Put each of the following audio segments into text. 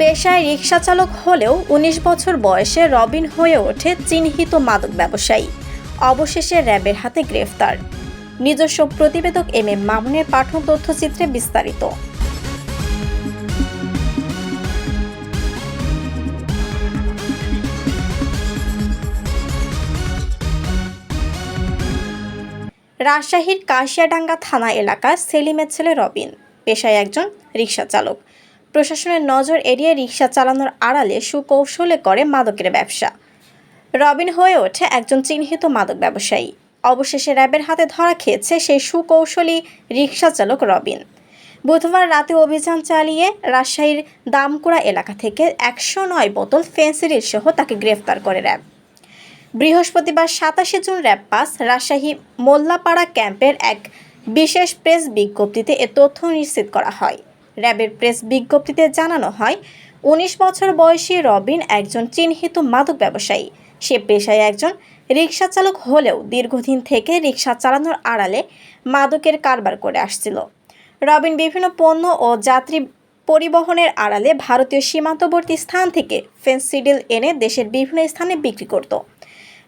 পেশায় রিক্সা চালক হলেও ১৯ বছর বয়সে রবিন হয়ে ওঠে চিহ্নিত মাদক ব্যবসায়ী। অবশেষে র্যাবের হাতে গ্রেফতার। নিজস্ব প্রতিবেদক এম এম মামুনের পাঠন তথ্যচিত্রে বিস্তারিত। রাজশাহীর কাশিয়াডাঙ্গা থানা এলাকার সেলিমের ছেলে রবিন, পেশায় একজন রিক্সা চালক প্রশাসনের নজর এড়িয়ে রিক্সা চালানোর আড়ালে সুকৌশলে করে মাদকের ব্যবসা। রবিন হয়ে ওঠে একজন চিহ্নিত মাদক ব্যবসায়ী। অবশেষে র্যাবের হাতে ধরা খেয়েছে সেই সুকৌশলী রিক্সা চালক রবিন। বুধবার রাতে অভিযান চালিয়ে রাজশাহীর দামকুড়া এলাকা থেকে একশো নয় বোতল ফেন্সিডিল সহ তাকে গ্রেফতার করে র্যাব। বৃহস্পতিবার সাতাশে জুন র্যাব পাস রাজশাহী মোল্লাপাড়া ক্যাম্পের এক বিশেষ প্রেস বিজ্ঞপ্তিতে এ তথ্য নিশ্চিত করা হয়। র্যাবের প্রেস বিজ্ঞপ্তিতে জানানো হয়, উনিশ বছর বয়সী রবিন একজন চিহ্নিত মাদক ব্যবসায়ী। সে পেশায় একজন রিক্সা চালক হলেও দীর্ঘদিন থেকে রিক্সা চালানোর আড়ালে মাদকের কারবার করে আসছিল। রবিন বিভিন্ন পণ্য ও যাত্রী পরিবহনের আড়ালে ভারতীয় সীমান্তবর্তী স্থান থেকে ফেন্সিডিল এনে দেশের বিভিন্ন স্থানে বিক্রি করত।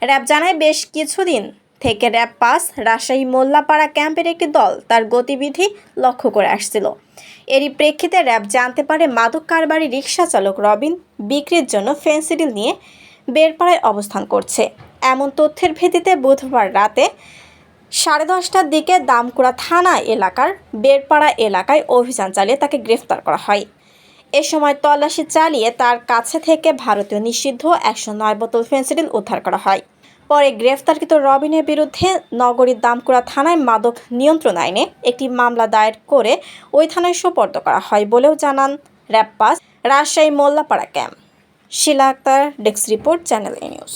র্যাব জানায়, বেশ কিছুদিন থেকে র্যাব পাস রাজশাহী মোল্লাপাড়া ক্যাম্পের একটি দল তার গতিবিধি লক্ষ্য করে আসছিল। এরই প্রেক্ষিতে র্যাব জানতে পারে মাদক কারবারি রিক্সা চালক রবিন বিক্রির জন্য ফেন্সিডিল নিয়ে বেরপাড়ায় অবস্থান করছে। এমন তথ্যের ভিত্তিতে বুধবার রাতে সাড়ে দশটার দিকে দামকুড়া থানা এলাকার বেরপাড়া এলাকায় অভিযান চালিয়ে তাকে গ্রেফতার করা হয়। এ সময় তল্লাশি চালিয়ে তার কাছে থেকে ভারতীয় নিষিদ্ধ একশো নয় বোতল ফেন্সিডিল উদ্ধার করা হয়। পরে গ্রেফতারকৃত রবিনের বিরুদ্ধে নগরীর দামকুড়া থানায় মাদক নিয়ন্ত্রণ আইনে একটি মামলা দায়ের করে ওই থানায় সোপর্দ করা হয় বলেও জানান র্যাপ্পাস Rajshahi Mollapara camp. Shila Akter desk report, channel A news.